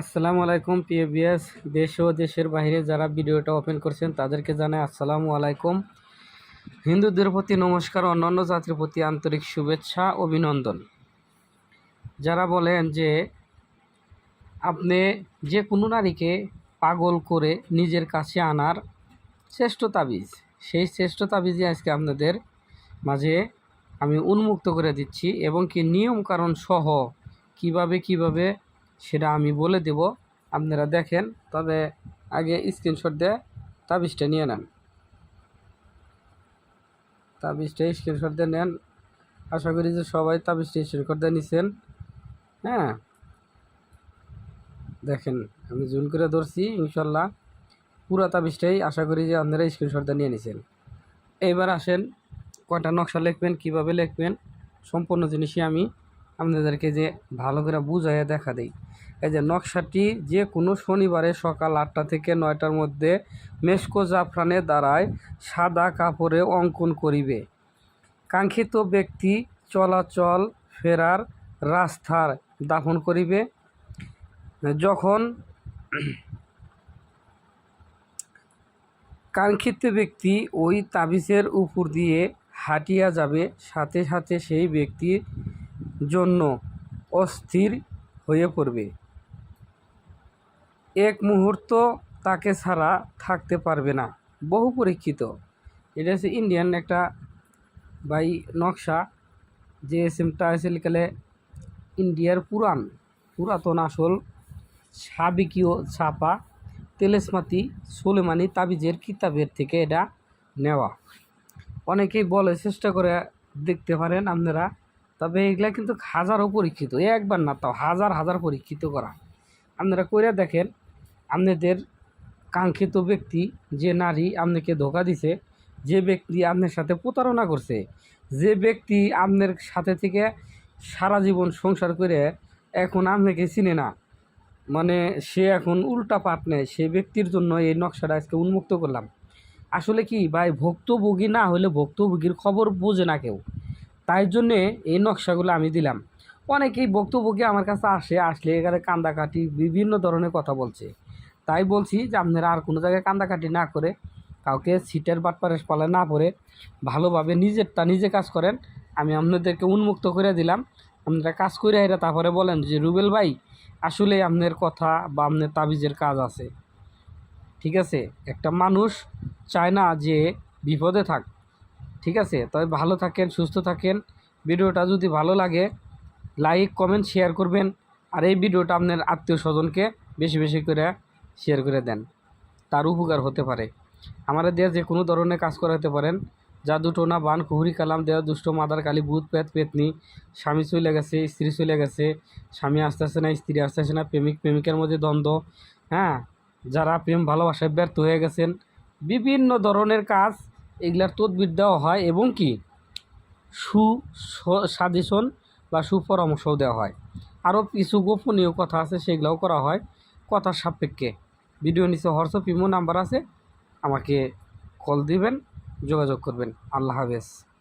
আসসালামু আলাইকুম, প্রিয় বিএস দেশ ও দেশের বাইরে যারা ভিডিওটা ওপেন করছেন, তাদেরকে জানাই আসসালামু আলাইকুম। হিন্দুদের প্রতি নমস্কার, অন্যান্য জাতির প্রতি আন্তরিক শুভেচ্ছা, অভিনন্দন। যারা বলেন যে আপনি যে কোনো নারীকে পাগল করে নিজের কাছে আনার শ্রেষ্ঠ তাবিজ, সেই শ্রেষ্ঠ তাবিজই আজকে আপনাদের মাঝে আমি উন্মুক্ত করে দিচ্ছি এবং কি নিয়ম কারণ সহ কীভাবে কীভাবে সেটা আমি বলে দেব। আপনারা দেখেন, তবে আগে স্ক্রিনশট দিয়ে তাবিজটা নিয়ে নেন। তাবিজটা স্ক্রিনশট দিয়ে নেন। আশা করি যে সবাই তাবিজটা স্ক্রিনশট দিয়ে নিছেন। হ্যাঁ। দেখেন, আমি জুন করে ধরছি, ইনশাল্লাহ। পুরা তাবিজটাই আশা করি যে আপনারা স্ক্রিনশট দিয়ে নিয়ে নিছেন। এইবার আসেন, কয়টা নকশা লিখবেন, কীভাবে লিখবেন, সম্পূর্ণ জিনিসই আমি আপনাদেরকে যে ভালো করে বুঝাইয়া দেখা দেই। এই যে নকশাটি যে কোনো শনিবারে সকাল আটটা থেকে নয়টার মধ্যে মেসকো জাফরানে দ্বারায় সাদা কাপড়ে অঙ্কন করিবে। কাঙ্ক্ষিত ব্যক্তি চলাচল ফেরার রাস্তার দাফন করিবে। যখন কাঙ্ক্ষিত ব্যক্তি ওই তাবিজের উপর দিয়ে হাঁটিয়া যাবে, সাথে সাথে সেই ব্যক্তির জন্য অস্থির হয়ে পড়বে। এক মুহূর্ত তাকে ছাড়া থাকতে পারবে না। বহু পরীক্ষিত। এটা হচ্ছে ইন্ডিয়ান একটা বাই নকশা, যে সিমটা আছে লিখালে ইন্ডিয়ার পুরান পুরাতন আসল সাবিকীয় ছাপা তেলেসমাতি সোলেমানি তাবিজের কিতাবের থেকে এটা নেওয়া। অনেকেই বলে চেষ্টা করে দেখতে পারেন আপনারা। তবে এগুলা কিন্তু হাজারও পরীক্ষিত একবার না তাও হাজার হাজার পরীক্ষিত করা। আপনারা করে দেখেন, আপনাদের কাঙ্ক্ষিত ব্যক্তি, যে নারী আপনাকে ধোকা দিছে, যে ব্যক্তি আপনার সাথে প্রতারণা করছে, যে ব্যক্তি আপনার সাথে থেকে সারা জীবন সংসার করে এখন আপনাকে চিনে না মানে সে এখন উল্টা পাট নেয়, সে ব্যক্তির জন্য এই নকশাটা আজকে উন্মুক্ত করলাম। আসলে কি, ভাই, ভুক্তভোগী না হলে ভুক্তভোগীর খবর বোঝে না কেউ। তাই জন্যে এই নকশাগুলো আমি দিলাম। অনেকেই বক্তব্যকে আমার কাছে আসে, আসলে এখানে কান্দাকাটি বিভিন্ন ধরনের কথা বলছে। তাই বলছি যে আপনারা আর কোনো জায়গায় কান্দাকাটি না করে, কাউকে সিটের বাটপারের পালে না পড়ে ভালোভাবে নিজেরটা নিজে কাজ করেন। আমি আপনাদেরকে উন্মুক্ত করে দিলাম। আপনারা কাজ করে এরা তারপরে বলেন যে, রুবেল ভাই, আসলে আপনার কথা বা আপনার তাবিজের কাজ আছে। ঠিক আছে? একটা মানুষ চায় না যে বিপদে থাক। ঠিক আছে? তবে ভালো থাকেন, সুস্থ থাকেন। ভিডিওটা যদি ভালো লাগে লাইক কমেন্ট শেয়ার করবেন। আর এই ভিডিওটা আপনার আত্মীয় স্বজনকে বেশি বেশি করে শেয়ার করে দেন। তার উপকার হতে পারে। আমাদের দেয়া যে কোনো ধরনের কাজ করাতে পারেন। জাদু, টোনা, বান, কুহুরি, কালাম দেওয়া দুষ্ট, মাদার, কালী, ভূত পেত পেতনি, স্বামী চলে গেছে, স্ত্রী চলে গেছে, স্বামী আসতে আসে না স্ত্রী আসতে আসে না প্রেমিক, প্রেমিকের মধ্যে দ্বন্দ্ব হ্যাঁ? যারা প্রেম, ভালোবাসায় ব্যর্থ হয়ে গেছেন, বিভিন্ন ধরনের কাজ এগুলার তদবির দেওয়া হয় এবং কি সু সাজেশন বা সুপরামর্শও দেওয়া হয়। আরও কিছু গোপনীয় কথা আছে, সেগুলাও করা হয় কথার সাপেক্ষে। ভিডিও নিচে হোয়াটসঅ্যাপ, ইমো নাম্বার আছে, আমাকে কল দিবেন, যোগাযোগ করবেন। আল্লাহ হাফেজ।